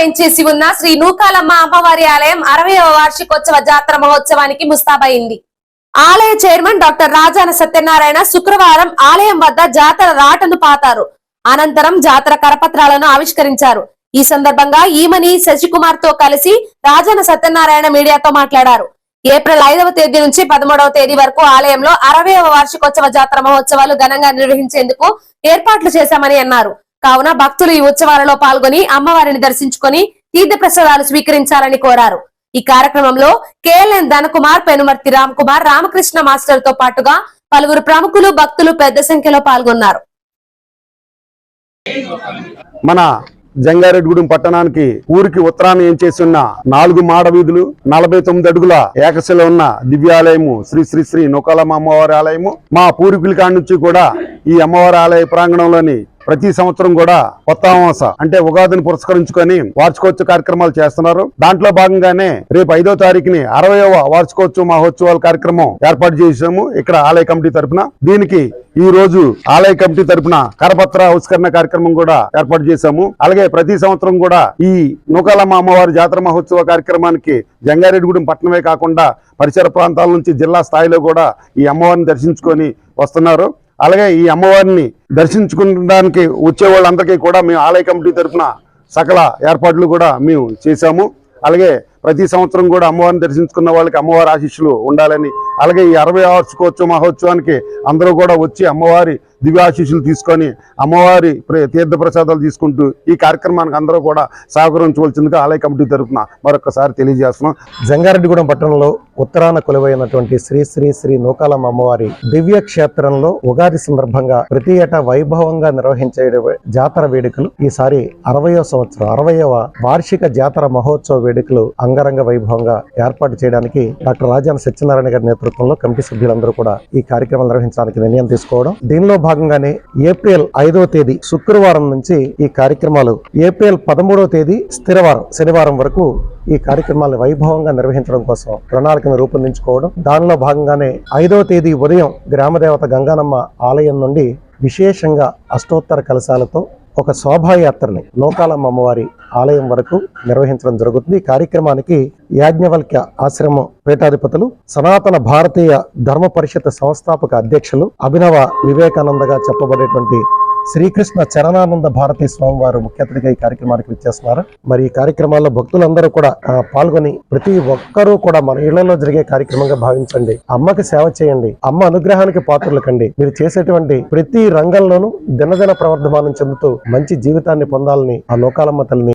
వేంచేసి ఉన్న శ్రీ నూకాలమ్మ అమ్మవారి ఆలయం అరవయవ వార్షికోత్సవ జాతర మహోత్సవానికి ముస్తాబైంది ఆలయ చైర్మన్ డాక్టర్ రాజాన సత్యనారాయణ శుక్రవారం ఆలయం వద్ద జాతర రాటను పాతారు. అనంతరం జాతర కరపత్రాలను ఆవిష్కరించారు. ఈ సందర్భంగా ఈమని శశికుమార్తో కలిసి రాజాన సత్యనారాయణ మీడియాతో మాట్లాడారు. ఏప్రిల్ ఐదవ తేదీ నుంచి పదమూడవ తేదీ వరకు ఆలయంలో అరవైవ వార్షికోత్సవ జాతర మహోత్సవాలు ఘనంగా నిర్వహించేందుకు ఏర్పాట్లు చేశామని అన్నారు. కావున భక్తులు ఈ ఉత్సవాలలో పాల్గొని అమ్మవారిని దర్శించుకొని తీర్థ ప్రసాదాలు స్వీకరించాలని కోరారు. ఈ కార్యక్రమంలో కేఎల్ఎన్ ధనకుమార్ పెనుమర్తి రామ్ కుమార్ రామకృష్ణ మాస్టర్తో పాటుగా పలువురు ప్రముఖులు భక్తులు పెద్ద సంఖ్యలో పాల్గొన్నారు. మన జంగారెడ్డిగూడెం పట్టణానికి ఊరికి ఉత్తరాన్ని ఏం చేసి నాలుగు మాడ వీధులు నలభై తొమ్మిది అడుగుల ఏకశిల ఉన్న దివ్యాలయము శ్రీ శ్రీ శ్రీ నొకాలమ్మ అమ్మవారి ఆలయము మా పూర్వీకుల కాడి నుంచి కూడా ఈ అమ్మవారి ఆలయ ప్రాంగణంలోని ప్రతి సంవత్సరం కూడా కొత్త అమావాస అంటే ఉగాదిని పురస్కరించుకొని వార్షికోత్సవ కార్యక్రమాలు చేస్తున్నారు. దాంట్లో భాగంగానే రేపు ఐదో తారీఖుని అరవయవ వార్షికోత్సవ మహోత్సవాల కార్యక్రమం ఏర్పాటు చేశాము ఇక్కడ ఆలయ కమిటీ తరపున. దీనికి ఈ రోజు ఆలయ కమిటీ తరపున కరపత్ర ఆవిష్కరణ కార్యక్రమం కూడా ఏర్పాటు చేశాము. అలాగే ప్రతి సంవత్సరం కూడా ఈ నూకాలమ్మ అమ్మవారి జాతర మహోత్సవ కార్యక్రమానికి జంగారెడ్డిగూడెం పట్టణమే కాకుండా పరిసర ప్రాంతాల నుంచి జిల్లా స్థాయిలో కూడా ఈ అమ్మవారిని దర్శించుకొని వస్తున్నారు. అలాగే ఈ అమ్మవారిని దర్శించుకోవడానికి వచ్చే వాళ్ళందరికీ కూడా మేము ఆలయ కమిటీ తరఫున సకల ఏర్పాట్లు కూడా మేము చేశాము. అలాగే ప్రతి సంవత్సరం కూడా అమ్మవారిని దర్శించుకున్న వాళ్ళకి అమ్మవారి ఆశీస్సులు ఉండాలని అలాగే ఈ అరవై వార్షికోత్సవ మహోత్సవానికి అందరూ కూడా వచ్చి అమ్మవారి దివ్యాశీస్సులు తీసుకొని అమ్మవారి ప్ర- తీర్థ ప్రసాదాలు తీసుకుంటూ ఈ కార్యక్రమానికి అందరూ కూడా సహకరించవలసిందిగా ఆలయ కమిటీ తరఫున మరొకసారి తెలియజేస్తున్నాం. జంగారెడ్డిగూడెం పట్టణంలో ఉత్తరాన కొలువైనటువంటి శ్రీ శ్రీ శ్రీ నూకాలమ్మ అమ్మవారి దివ్య క్షేత్రంలో ఉగాది సందర్భంగా ప్రతి ఏటా వైభవంగా నిర్వహించే జాతర వేడుకలు. ఈసారి అరవయో సంవత్సరం అరవయవ వార్షిక జాతర మహోత్సవ వేడుకలు అంగరంగ వైభవంగా ఏర్పాటు చేయడానికి డాక్టర్ రాజాన సత్యనారాయణ గారి నేతృత్వం నేతృత్వంలో కమిటీ సభ్యులందరూ కూడా ఈ కార్యక్రమం నిర్వహించడానికి నిర్ణయం తీసుకోవడం. దీనిలో భాగంగానే ఏప్రిల్ ఐదవ తేదీ శుక్రవారం నుంచి ఈ కార్యక్రమాలు ఏప్రిల్ పదమూడవ తేదీ స్థిరవారం శనివారం వరకు ఈ కార్యక్రమాలను వైభవంగా నిర్వహించడం కోసం ప్రణాళికను రూపొందించుకోవడం. దానిలో భాగంగానే ఐదవ తేదీ ఉదయం గ్రామదేవత గంగానమ్మ ఆలయం నుండి విశేషంగా అష్టోత్తర కలశాలతో ఒక శోభాయాత్రని లోకాలమ్మ అమ్మవారి ఆలయం వరకు నిర్వహించడం జరుగుతుంది. ఈ కార్యక్రమానికి యాజ్ఞవల్క్య ఆశ్రమం పీఠాధిపతులు సనాతన భారతీయ ధర్మ పరిషత్ సంస్థాపక అధ్యక్షులు అభినవ వివేకానందగా చెప్పబడేటువంటి శ్రీకృష్ణ చరణానంద భారతీ స్వామి వారు ముఖ్య అతిథిగా ఈ కార్యక్రమానికి విచ్చేస్తున్నారు. మరి ఈ కార్యక్రమాల్లో భక్తులందరూ కూడా పాల్గొని ప్రతి ఒక్కరూ కూడా మన ఇళ్ళలో జరిగే కార్యక్రమంగా భావించండి. అమ్మకి సేవ చేయండి. అమ్మ అనుగ్రహానికి పాత్రలు కండి. మీరు చేసేటువంటి ప్రతి రంగంలోనూ దినదిన ప్రవర్ధమానం చెందుతూ మంచి జీవితాన్ని పొందాలని ఆ లోకాలమ్మ తల్లిని